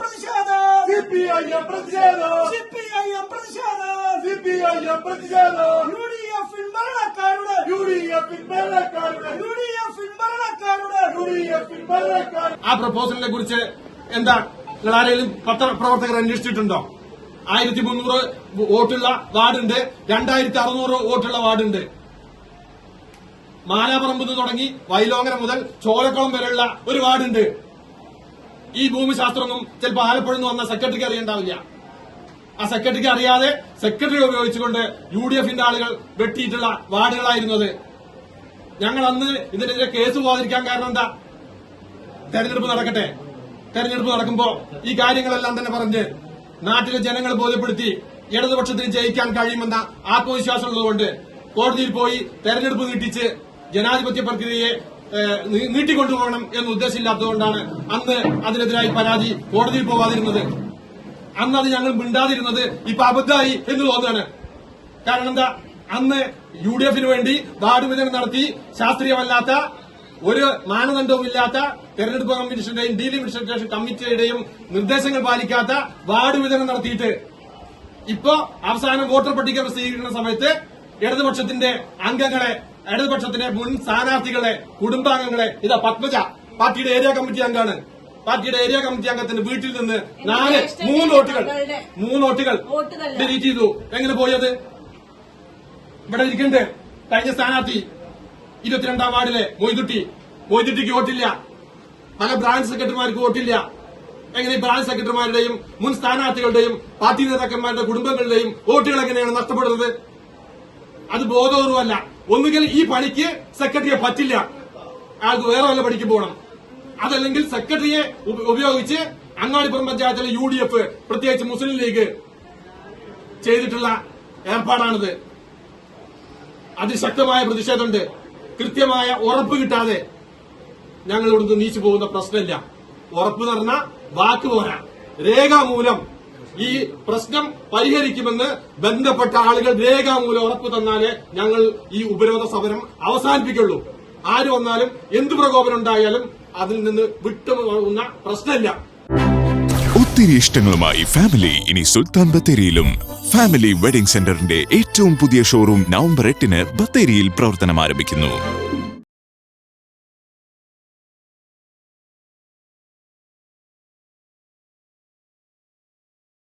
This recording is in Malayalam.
പ്രതിഷേധം. സി പി ഐ എം പ്രതിഷേധം. സി പി ഐ എം പ്രതിഷേധം. സി പി ഐ എം പ്രതിഷേധം. യു ഡി എഫിൻ ഭരണക്കാരുടെ. യു ഡി എഫിൽ ഭരണക്കാരുടെ. യു ഡി എഫിൻ ഭരണക്കാരുടെ. യു ഡി എഫിൽ ഭരണക്കാരുടെ. ആ പ്രപ്പോസലിനെ കുറിച്ച് എന്താ നിങ്ങൾ ആരെങ്കിലും പത്രപ്രവർത്തകർ അന്വേഷിച്ചിട്ടുണ്ടോ? ആയിരത്തി മുന്നൂറ് വോട്ടുള്ള വാർഡുണ്ട്. രണ്ടായിരത്തി അറുന്നൂറ് വോട്ടുള്ള വാർഡുണ്ട്. മാലാപറമ്പ് തുടങ്ങി വൈലോങ്ങര മുതൽ ചോലക്കുളം വരെയുള്ള ഒരു വാർഡുണ്ട്. ഈ ഭൂമിശാസ്ത്രമൊന്നും ചിലപ്പോൾ ആലപ്പുഴ വന്ന സെക്രട്ടറിക്ക് അറിയണ്ടാവില്ല. ആ സെക്രട്ടറിക്ക് അറിയാതെ സെക്രട്ടറി ഉപയോഗിച്ചുകൊണ്ട് യു ഡി എഫിന്റെ ആളുകൾ വെട്ടിയിട്ടുള്ള വാർഡുകളായിരുന്നു അത്. ഞങ്ങൾ അന്ന് ഇതിനെതിരെ കേസ് പോകാതിരിക്കാൻ കാരണം എന്താ? തെരഞ്ഞെടുപ്പ് നടക്കട്ടെ. തെരഞ്ഞെടുപ്പ് നടക്കുമ്പോ ഈ കാര്യങ്ങളെല്ലാം തന്നെ പറഞ്ഞ് നാട്ടിലെ ജനങ്ങൾ ബോധ്യപ്പെടുത്തി ഇടതുപക്ഷത്തിന് ജയിക്കാൻ കഴിയുമെന്ന ആത്മവിശ്വാസമുള്ളതുകൊണ്ട് കോടതിയിൽ പോയി തെരഞ്ഞെടുപ്പ് നീട്ടിച്ച് ജനാധിപത്യ പ്രക്രിയയെ നീട്ടിക്കൊണ്ടുപോകണം എന്ന് ഉദ്ദേശമില്ലാത്തതുകൊണ്ടാണ് അന്ന് അതിനെതിരായി പരാതി കോടതിയിൽ പോകാതിരുന്നത് അന്ന് അത് ഞങ്ങൾ മിണ്ടാതിരുന്നത് ഇപ്പൊ അബദ്ധമായി എന്ന് തോന്നുകയാണ്. കാരണം എന്താ? അന്ന് യു ഡി എഫിന് വേണ്ടി വാർഡ് നടത്തി ശാസ്ത്രീയമല്ലാത്ത ഒരു മാനദണ്ഡവുമില്ലാത്ത തെരഞ്ഞെടുപ്പ് കമ്മീഷന്റെയും ഡീലിമിറ്റേഷൻ കമ്മിറ്റിയുടെയും നിർദ്ദേശങ്ങൾ പാലിക്കാത്ത വാർഡ് വിതരണം നടത്തിയിട്ട് ഇപ്പോ അവസാനം വോട്ടർ പട്ടിക പ്രസിദ്ധീകരിക്കുന്ന സമയത്ത് ഇടതുപക്ഷത്തിന്റെ അംഗങ്ങളെ ഇടതുപക്ഷത്തിന്റെ മുൻ സ്ഥാനാർത്ഥികളെ കുടുംബാംഗങ്ങളെ ഇതാ പത്മജ പാർട്ടിയുടെ ഏരിയ കമ്മിറ്റി അംഗമാണ് പാർട്ടിയുടെ ഏരിയ കമ്മിറ്റി അംഗത്തിന്റെ വീട്ടിൽ നിന്ന് നാല് മൂന്ന് വോട്ടുകൾ മൂന്ന് വോട്ടുകൾ ഡിലീറ്റ് ചെയ്തു. എങ്ങനെ പോയത് ഇവിടെ ഇരിക്കണ്ട്. കഴിഞ്ഞ സ്ഥാനാർത്ഥി ഇരുപത്തിരണ്ടാം വാർഡിലെ മൊയ്തുട്ടി. മൊയ്തുട്ടിക്ക് വോട്ടില്ല. പല ബ്രാഞ്ച് സെക്രട്ടറിമാർക്ക് വോട്ടില്ല. എങ്ങനെ ബ്രാഞ്ച് സെക്രട്ടറിമാരുടെയും മുൻ സ്ഥാനാർത്ഥികളുടെയും പാർട്ടി നേതാക്കന്മാരുടെ കുടുംബങ്ങളുടെയും വോട്ടുകൾ എങ്ങനെയാണ് നഷ്ടപ്പെടുന്നത്? അത് ബോധപൂർവമല്ല. ഒന്നുകിൽ ഈ പണിക്ക് സെക്രട്ടറിയെ പറ്റില്ല. ആൾക്ക് വേറെ വല്ല പണിക്ക് പോകണം. അതല്ലെങ്കിൽ സെക്രട്ടറിയെ ഉപയോഗിച്ച് അങ്ങാടിപ്പുറം പഞ്ചായത്തിലെ യു ഡി എഫ് പ്രത്യേകിച്ച് മുസ്ലിം ലീഗ് ചെയ്തിട്ടുള്ള ഏർപ്പാടാണിത്. അതിശക്തമായ പ്രതിഷേധമുണ്ട്. കൃത്യമായ ഉറപ്പ് കിട്ടാതെ ഞങ്ങൾ ഇവിടുന്ന് നീച്ചു പോകുന്ന പ്രശ്നമില്ല. ഉറപ്പ് പറഞ്ഞ വാക്ക് പോരാ. രേഖാമൂലം ഈ പ്രശ്നം പരിഹരിക്കുമെന്ന് ബന്ധപ്പെട്ട ആളുകൾ രേഖാമൂലം ഉറപ്പ് തന്നാലേ ഞങ്ങൾ ഈ ഉപരോധ സമരം അവസാനിപ്പിക്കുള്ളൂ. ആര് വന്നാലും എന്ത് പ്രകോപനം ഉണ്ടായാലും അതിൽ നിന്ന് വിട്ടുപോകുന്ന പ്രശ്നമില്ല. ഒത്തിരി ഇഷ്ടങ്ങളുമായി ഫാമിലി ഇനി സുൽത്താൻ ബത്തേരിയിലും. ഫാമിലി വെഡിംഗ് സെന്ററിന്റെ ഏറ്റവും പുതിയ ഷോറൂം നവംബർ എട്ടിന് ബത്തേരിയിൽ പ്രവർത്തനം ആരംഭിക്കുന്നു